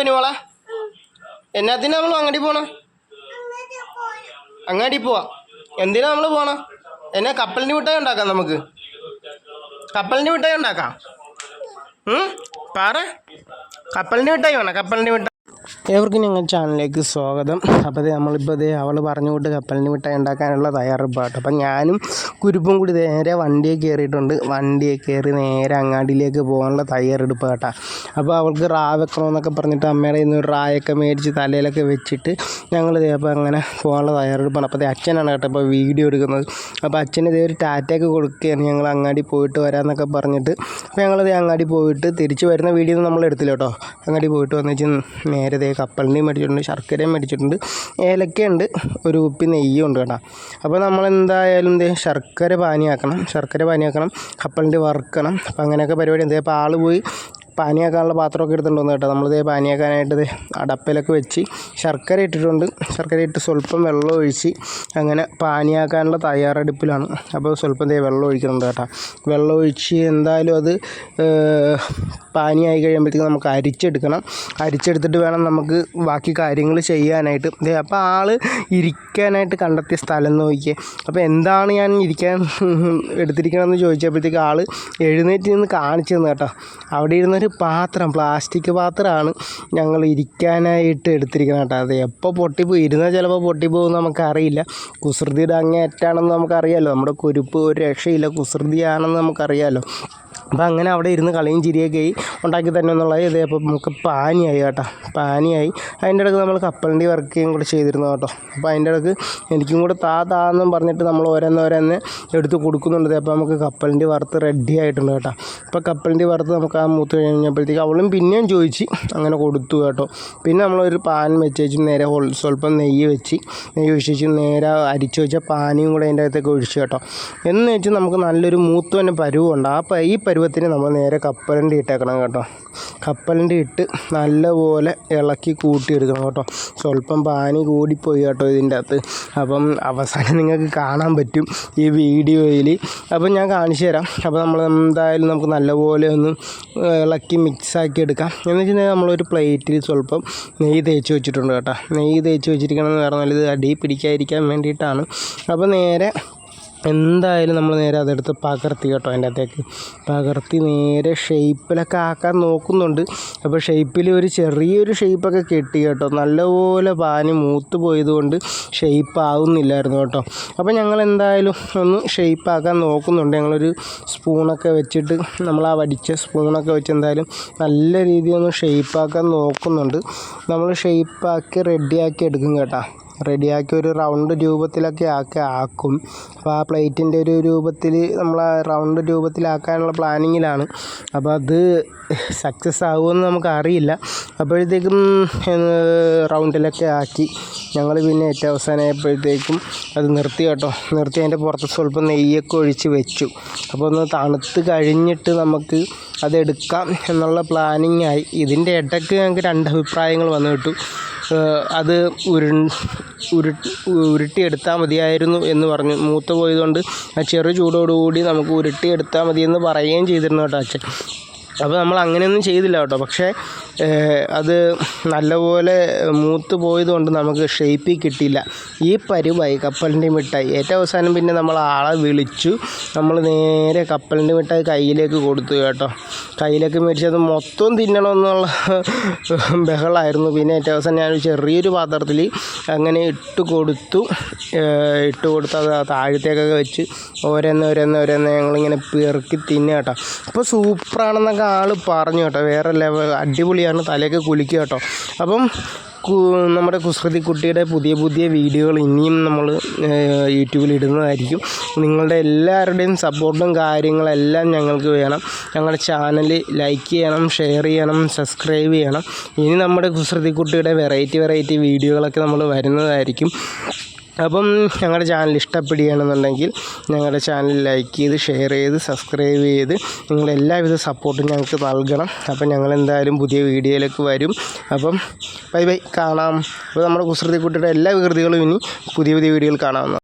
ധനുവള എന്നാത്തിനാ നമ്മൾ അങ്ങാടി പോണ? അങ്ങാടി പോവാ. എന്തിനാ നമ്മൾ പോണ? എന്നാ കപ്പലിന്റെ മിഠായി ഉണ്ടാക്കാം നമുക്ക്. കപ്പലിന്റെ മിഠായി ഉണ്ടാക്കാം? പാറ. കപ്പലിന്റെ മിഠായി വേണം കപ്പലിന്റെ മിഠായി. ഏവർക്കും ഞങ്ങൾ ചാനലിലേക്ക് സ്വാഗതം. അപ്പോൾ ഇത് നമ്മളിപ്പോൾ ദേ അവൾ പറഞ്ഞു വിട്ട് കപ്പലിന് മിഠായി ഉണ്ടാക്കാനുള്ള തയ്യാറെടുപ്പാട്ടോ. അപ്പം ഞാനും കുരുപ്പും കൂടി നേരെ വണ്ടിയെ കയറിയിട്ടുണ്ട്. വണ്ടിയെ കയറി നേരെ അങ്ങാടിയിലേക്ക് പോകാനുള്ള തയ്യാറെടുപ്പ് അപ്പോൾ അവൾക്ക് റാ വെക്കണമെന്നൊക്കെ പറഞ്ഞിട്ട് അമ്മയുടെ ഇന്ന് റായൊക്കെ മേടിച്ച് തലയിലൊക്കെ വെച്ചിട്ട് ഞങ്ങൾ ദേ അപ്പോൾ അങ്ങനെ പോകാനുള്ള തയ്യാറെടുപ്പാണ്. അപ്പോൾ അച്ഛനാണ് കേട്ടോ ഇപ്പോൾ വീഡിയോ എടുക്കുന്നത്. അപ്പോൾ അച്ഛന് ഇതേ ഒരു ടാറ്റയൊക്കെ കൊടുക്കുകയാണ്. ഞങ്ങൾ അങ്ങാടി പോയിട്ട് വരാമെന്നൊക്കെ പറഞ്ഞിട്ട് അപ്പോൾ ഞങ്ങൾ ദേ അങ്ങാടി പോയിട്ട് തിരിച്ച് വരുന്ന വീഡിയോ നമ്മൾ എടുത്തില്ല കേട്ടോ. അങ്ങാടി പോയിട്ട് വന്നിട്ട് നേരെ ദേ കപ്പലിന്റെയും മേടിച്ചിട്ടുണ്ട് ശർക്കരയും മേടിച്ചിട്ടുണ്ട് ഏലക്കയുണ്ട് ഒരു ഉപ്പി നെയ്യും ഉണ്ട് കേട്ടോ. അപ്പോൾ നമ്മൾ എന്തായാലും എന്ത് ശർക്കര പാനിയാക്കണം ശർക്കര പാനിയാക്കണം കപ്പലിന്റെ വറുക്കണം അപ്പോൾ അങ്ങനെയൊക്കെ പരിപാടി ഉണ്ട്. അപ്പോൾ ആൾ പോയി പാനിയാക്കാനുള്ള പാത്രമൊക്കെ എടുത്തിട്ടുണ്ട് കേട്ടോ. നമ്മളിത് പാനിയാക്കാനായിട്ട് അടപ്പിലൊക്കെ വെച്ച് ശർക്കര ഇട്ടിട്ടുണ്ട്. ശർക്കര ഇട്ട് സ്വല്പം വെള്ളം ഒഴിച്ച് അങ്ങനെ പാനിയാക്കാനുള്ള തയ്യാറെടുപ്പിലാണ്. അപ്പോൾ സ്വല്പം ദേ വെള്ളം ഒഴിക്കുന്നുണ്ട് കേട്ടോ. വെള്ളം ഒഴിച്ച് എന്തായാലും അത് പാനിയായി കഴിയുമ്പോഴത്തേക്കും നമുക്ക് അരിച്ചെടുക്കണം. അരിച്ചെടുത്തിട്ട് വേണം നമുക്ക് ബാക്കി കാര്യങ്ങൾ ചെയ്യാനായിട്ട്. അപ്പോൾ ആൾ ഇരിക്കാനായിട്ട് കണ്ടെത്തിയ സ്ഥലം നോക്കിയേ. അപ്പോൾ എന്താണ് ഞാൻ ഇരിക്കാൻ എടുത്തിരിക്കണമെന്ന് ചോദിച്ചപ്പോഴത്തേക്ക് ആൾ എഴുന്നേറ്റ് നിന്ന് കാണിച്ചു തന്നു കേട്ടോ. അവിടെ ഇരുന്നൊരു പാത്രം പ്ലാസ്റ്റിക് പാത്രമാണ് ഞങ്ങൾ ഇരിക്കാനായിട്ട് എടുത്തിരിക്കുന്നത് കേട്ടോ. അത് എപ്പോൾ പൊട്ടിപ്പോയി ഇരുന്നാൽ ചിലപ്പോൾ പൊട്ടിപ്പോകും നമുക്കറിയില്ല. കുസൃതിയുടെ അങ്ങേറ്റാണെന്ന് നമുക്കറിയാമല്ലോ നമ്മുടെ കുരുപ്പ് ഒരു രക്ഷയില്ല കുസൃതിയാണെന്ന് നമുക്കറിയാമല്ലോ അപ്പോൾ അങ്ങനെ അവിടെ ഇരുന്ന് കളിയും ചിരിയൊക്കെ ആയി ഉണ്ടാക്കി തന്നെ എന്നുള്ളത് ഇതേ അപ്പോൾ നമുക്ക് പാനിയായി കേട്ടോ. പാനിയായി. അതിന്റെ ഇടയ്ക്ക് നമ്മൾ കപ്പലിന്റെ വർക്കുകയും കൂടെ ചെയ്തിരുന്നു കേട്ടോ. അപ്പോൾ അതിന്റെ ഇടയ്ക്ക് എനിക്കും കൂടെ താ താ എന്നും പറഞ്ഞിട്ട് നമ്മൾ ഓരോന്ന് ഓരോന്ന് എടുത്ത് കൊടുക്കുന്നുണ്ട്. അപ്പോൾ നമുക്ക് കപ്പലിന്റെ വറുത്ത് റെഡി ആയിട്ടുണ്ട് കേട്ടോ. അപ്പോൾ കപ്പലിന്റെ വറുത്ത് നമുക്ക് ആ മൂത്ത് കഴിഞ്ഞപ്പോഴത്തേക്ക് അവളും പിന്നെയും ചോദിച്ച് അങ്ങനെ കൊടുത്തു കേട്ടോ. പിന്നെ നമ്മളൊരു പാൻ വെച്ച് വെച്ച് നേരെ സ്വല്പം നെയ്യ് വെച്ച് നെയ്യ് ഒഴിച്ച് നേരെ അരിച്ച് വെച്ച പാനിയും കൂടെ അതിന്റെ അകത്തേക്ക് ഒഴിച്ച് കേട്ടോ. എന്ന് വെച്ച് നമുക്ക് നല്ലൊരു മൂത്ത് തന്നെ പരുവുണ്ട്. ആ ഈ ഈ പരുവത്തിന് നമ്മൾ നേരെ കപ്പലണ്ടി ഇട്ടേക്കണം കേട്ടോ. കപ്പലണ്ടി ഇട്ട് നല്ലപോലെ ഇളക്കി കൂട്ടിയെടുക്കണം കേട്ടോ. സ്വല്പം പാനി കൂടിപ്പോയി കേട്ടോ ഇതിന്റെ അകത്ത്. അപ്പം അവസാനം നിങ്ങൾക്ക് കാണാൻ പറ്റും ഈ വീഡിയോയിൽ. അപ്പം ഞാൻ കാണിച്ചു തരാം. അപ്പോൾ നമ്മൾ എന്തായാലും നമുക്ക് നല്ലപോലെ ഒന്ന് ഇളക്കി മിക്സാക്കി എടുക്കാം. എന്ന് വെച്ചിട്ടുണ്ടെങ്കിൽ നമ്മളൊരു പ്ലേറ്റിൽ സ്വല്പം നെയ്യ് തേച്ച് വെച്ചിട്ടുണ്ട് കേട്ടോ. നെയ്യ് തേച്ച് വെച്ചിരിക്കണം എന്ന് പറഞ്ഞാൽ ഇത് അടി പിടിക്കാതിരിക്കാൻ വേണ്ടിയിട്ടാണ്. അപ്പോൾ നേരെ എന്തായാലും നമ്മൾ നേരെ അതെടുത്ത് പകർത്തി കേട്ടോ അതിന്റെ അകത്തേക്ക്. പകർത്തി നേരെ ഷേപ്പിലൊക്കെ ആക്കാൻ നോക്കുന്നുണ്ട്. അപ്പോൾ ഷേപ്പിൽ ഒരു ചെറിയൊരു ഷേപ്പൊക്കെ കെട്ടി കേട്ടോ. നല്ലപോലെ പാനി മൂത്ത് പോയതുകൊണ്ട് ഷേപ്പ് ആവുന്നില്ലായിരുന്നു കേട്ടോ. അപ്പോൾ ഞങ്ങൾ എന്തായാലും ഒന്ന് ഷേപ്പ് ആക്കാൻ നോക്കുന്നുണ്ട്. ഞങ്ങളൊരു സ്പൂണൊക്കെ വെച്ചിട്ട് നമ്മൾ ആ വടിച്ച സ്പൂണൊക്കെ വെച്ച് എന്തായാലും നല്ല രീതിയിൽ ഒന്ന് ഷേപ്പ് ആക്കാൻ നോക്കുന്നുണ്ട്. നമ്മൾ ഷേപ്പാക്കി റെഡിയാക്കി എടുക്കും കേട്ടോ. റെഡിയാക്കി ഒരു റൗണ്ട് രൂപത്തിലൊക്കെ ആക്കി ആക്കും. അപ്പോൾ ആ പ്ലേറ്റിന്റെ ഒരു രൂപത്തിൽ നമ്മൾ ആ റൗണ്ട് രൂപത്തിലാക്കാനുള്ള പ്ലാനിങ്ങിലാണ്. അപ്പോൾ അത് സക്സസ് ആകുമെന്ന് നമുക്ക് അറിയില്ല അപ്പോഴത്തേക്കും റൗണ്ടിലൊക്കെ ആക്കി. ഞങ്ങൾ പിന്നെ ഏറ്റവും അവസാനമായപ്പോഴത്തേക്കും അത് നിർത്തി കേട്ടോ. നിർത്തി അതിന്റെ പുറത്ത് സ്വല്പം നെയ്യൊക്കെ ഒഴിച്ച് വെച്ചു. അപ്പോൾ ഒന്ന് തണുത്ത് കഴിഞ്ഞിട്ട് നമുക്ക് അതെടുക്കാം എന്നുള്ള പ്ലാനിങ് ആയി ഇതിന്റെ ഇടയ്ക്ക് ഞങ്ങൾക്ക് രണ്ട് അഭിപ്രായങ്ങൾ വന്നു കിട്ടു. അത് ഉരു ഉരു ഉരുട്ടിയെടുത്താൽ മതിയായിരുന്നു എന്ന് പറഞ്ഞു. മൂത്ത് പോയതുകൊണ്ട് ആ ചെറു ചൂടോടുകൂടി നമുക്ക് ഉരുട്ടിയെടുത്താൽ മതിയെന്ന് പറയുകയും ചെയ്തിരുന്നു കേട്ടോ അച്ഛൻ. അപ്പോൾ നമ്മൾ അങ്ങനെയൊന്നും ചെയ്തില്ല കേട്ടോ. പക്ഷേ അത് നല്ലപോലെ മൂത്ത് പോയതുകൊണ്ട് നമുക്ക് ഷേപ്പിൽ കിട്ടിയില്ല. ഈ പരുവായി കപ്പലിന്റെ മിഠായി. ഏറ്റവും അവസാനം പിന്നെ നമ്മൾ ആളെ വിളിച്ചു. നമ്മൾ നേരെ കപ്പലിന്റെ മിഠായി കയ്യിലേക്ക് കൊടുത്തു കേട്ടോ. കയ്യിലേക്ക് മേടിച്ചത് മൊത്തം തിന്നണമെന്നുള്ള ബഹളമായിരുന്നു പിന്നെ ഏറ്റവും അവസാനം ഞാൻ ചെറിയൊരു പാത്രത്തിൽ അങ്ങനെ ഇട്ട് കൊടുത്തു. ഇട്ട് കൊടുത്ത് അത് താഴത്തേക്കൊക്കെ വെച്ച് ഓരോന്ന് ഓരോന്ന് ഓരോന്ന് ഞങ്ങളിങ്ങനെ പെറുക്കി തിന്നുക കേട്ടോ. അപ്പോൾ സൂപ്പറാണെന്നൊക്കെ ആൾ പറഞ്ഞു കേട്ടോ വേറെ ലെവൽ അടിപൊളിയാണ് തലയൊക്കെ കുലിക്കുക കേട്ടോ. അപ്പം നമ്മുടെ കുസൃതി കുട്ടിയുടെ പുതിയ പുതിയ വീഡിയോകൾ ഇനിയും നമ്മൾ യൂട്യൂബിൽ ഇടുന്നതായിരിക്കും. നിങ്ങളുടെ എല്ലാവരുടെയും സപ്പോർട്ടും കാര്യങ്ങളെല്ലാം ഞങ്ങൾക്ക് വേണം. ഞങ്ങളുടെ ചാനൽ ലൈക്ക് ചെയ്യണം ഷെയർ ചെയ്യണം സബ്സ്ക്രൈബ് ചെയ്യണം. ഇനി നമ്മുടെ കുസൃതി കുട്ടിയുടെ വെറൈറ്റി വെറൈറ്റി വീഡിയോകളൊക്കെ നമ്മൾ വരുന്നതായിരിക്കും. അപ്പം ഞങ്ങളുടെ ചാനൽ ഇഷ്ടപ്പെടുകയാണെന്നുണ്ടെങ്കിൽ ഞങ്ങളുടെ ചാനൽ ലൈക്ക് ചെയ്ത് ഷെയർ ചെയ്ത് സബ്സ്ക്രൈബ് ചെയ്ത് നിങ്ങളുടെ എല്ലാവിധ സപ്പോർട്ടും ഞങ്ങൾക്ക് നൽകണം. അപ്പം ഞങ്ങൾ എന്തായാലും പുതിയ വീഡിയോയിലേക്ക് വരും. അപ്പം ബൈ ബൈ കാണാം. അപ്പോൾ നമ്മുടെ കുസൃതി കുട്ടിയുടെ എല്ലാ വികൃതികളും ഇനി പുതിയ പുതിയ വീഡിയോയിൽ കാണാവുന്നതാണ്.